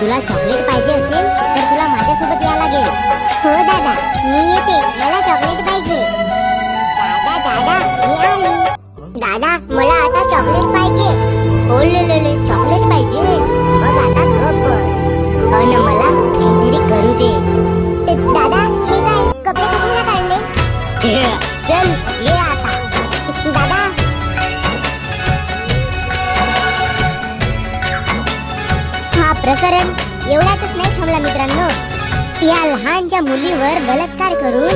तुला चॉकलेट पाहिजे असेल तर तुला माझ्यासोबत या लागेल. हो दादा मी येते. मला चॉकलेट पाहिजे. दादा दादा मी आली. दादा मला आता चॉकलेट पाहिजे. ओले चॉकलेट प्रकरण एवढ्यातच नाही थांबला मित्रांनो. या लहानच्या मुलीवर बलात्कार करून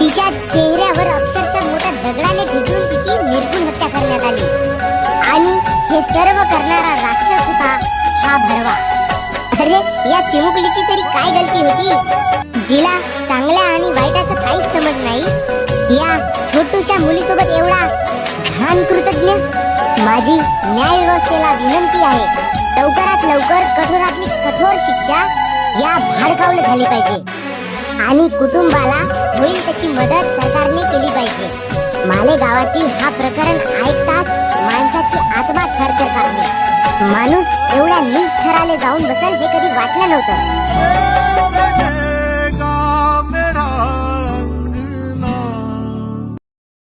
तिच्या चेहऱ्यावर अक्षरशः मोठ्या दगडाने भिजून तिची निर्गुण हत्या करण्यात आली. आणि हे सर्व करणारा राक्षस होता हा भडवा. अरे या चिमुकलीची तरी काय गलती होती? जिला चांगल्या आणि वाईटाचं काहीच समज नाही. या छोटूशा मुलीसोबत एवढा घाण कृतज्ञ माझी न्याय व्यवस्थेला विनंती आहे. लवकरात लवकर कठोरातली कठोर शिक्षा या भाडकावले झाली पाहिजे. आणि कुटुंबाला होईल तशी मदत सरकारने केली पाहिजे. माले गावातील हा प्रकरण ऐकताच माणसाची आत्मा थरथर कापली माणूस एवढ्या नीच थराले जाऊन बसेल हे कधी वाटलं नव्हतं.